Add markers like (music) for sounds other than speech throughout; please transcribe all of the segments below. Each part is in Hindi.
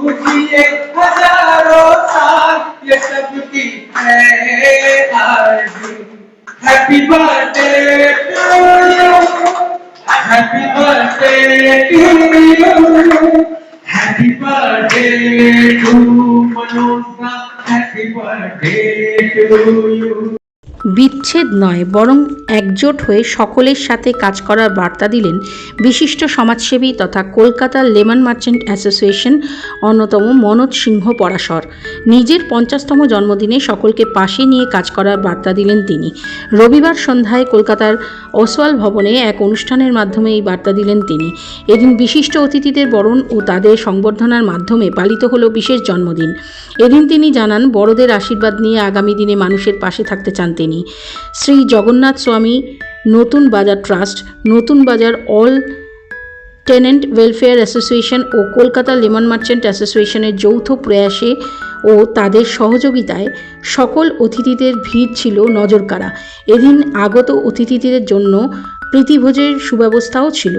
जिए हज़ारों साल ये सबकी है आरज़ू happy birthday to you happy birthday to you happy birthday to Manoj happy birthday to you বিচ্ছেদ নয়, বরং একজোট হয়ে সকলের সাথে কাজ করার বার্তা দিলেন বিশিষ্ট সমাজসেবী তথা কলকাতা লেমন মার্চেন্ট অ্যাসোসিয়েশন অন্যতম মনোজ সিংহ পরাশর। নিজের পঞ্চাশতম জন্মদিনে সকলকে পাশে নিয়ে কাজ করার বার্তা দিলেন তিনি। রবিবার সন্ধ্যায় কলকাতার ওসওয়াল ভবনে এক অনুষ্ঠানের মাধ্যমে এই বার্তা দিলেন তিনি। এদিন বিশিষ্ট অতিথিদের বরণ ও তাদের সংবর্ধনার মাধ্যমে পালিত হল বিশেষ জন্মদিন। এদিন তিনি জানান, বড়দের আশীর্বাদ নিয়ে আগামী দিনে মানুষের পাশে থাকতে চান তিনি। শ্রী জগন্নাথ স্বামী নতুন বাজার ট্রাস্ট, নতুন বাজার অল টেনেন্ট ওয়েলফেয়ার অ্যাসোসিয়েশন ও কলকাতা লেমন মার্চেন্ট অ্যাসোসিয়েশনের যৌথ প্রয়াসে ও তাদের সহযোগিতায় সকল অতিথিদের ভিড় ছিল নজরকাড়া। এদিন আগত অতিথিদের জন্য প্রীতিভোজের সুব্যবস্থাও ছিল।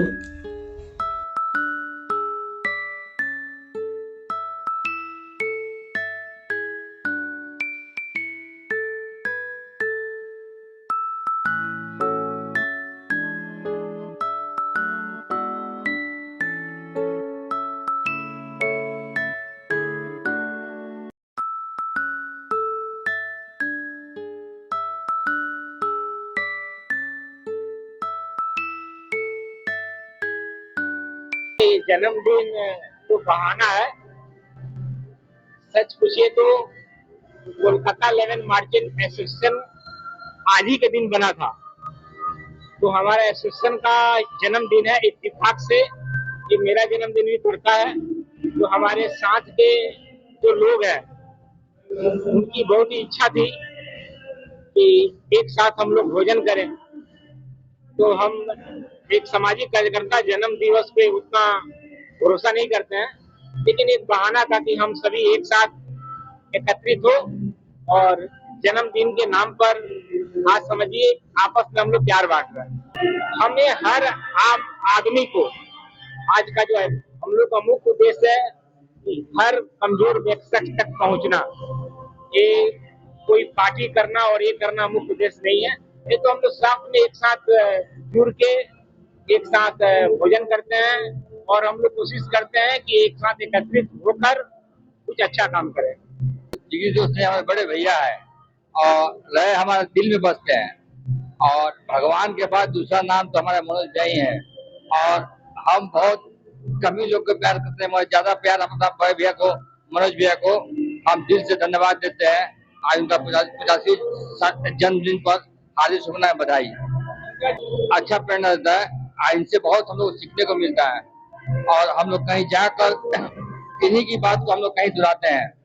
जन्मदिन तो बहाना है। सच पूछिए तो कोलकाता लेवन मार्चेंट एसोसिएशन आज ही के दिन बना था। तो हमारे एसोसिएशन का जन्मदिन है, इत्तेफाक से ये मेरा जन्मदिन भी पड़ता है। तो हमारे साथ के जो लोग हैं, उनकी बहुत ही इच्छा थी कि एक साथ हम लोग भोजन करें। तो हम एक सामाजिक कार्यकर्ता जन्म दिवस पे उतना भरोसा नहीं करते हैं। लेकिन एक बहाना था कि हम सभी एक साथ एकत्रित हो और जन्मदिन के नाम पर आज समझिए, आपस में हम लोग प्यार बांट रहे हमें हर आम आदमी को, आज का जो है, हम लोग का मुख्य उद्देश्य है कि हर कमज़ोर व्यक्ति तक पहुँचना। ये कोई पार्टी करना और ये करना मुख्य उद्देश्य नहीं है। ये तो हम लोग साथ में एक साथ जुड़ के एक साथ भोजन करते हैं और हम लोग कोशिश करते हैं कि एक साथ एकत्रित होकर कुछ अच्छा काम करें। जिगिर दोस्त हमारे बड़े भैया है और रहे हमारे दिल में बसते हैं और भगवान के बाद दूसरा नाम तो हमारा मनोज भाई है और हम बहुत कमी लोग को प्यार करते हैं ज़्यादा प्यार हमारा बड़े भैया को, मनोज भैया को हम दिल से धन्यवाद देते हैं। आज उनका पचासी जन्मदिन पर हार्दिक शुभना बधाई। अच्छा प्रेरणा देता है इनसे बहुत हम लोग सीखने को मिलता है। और हम लोग कहीं जाकर (coughs) इन्हीं की बात को हम लोग कहीं दोहराते हैं।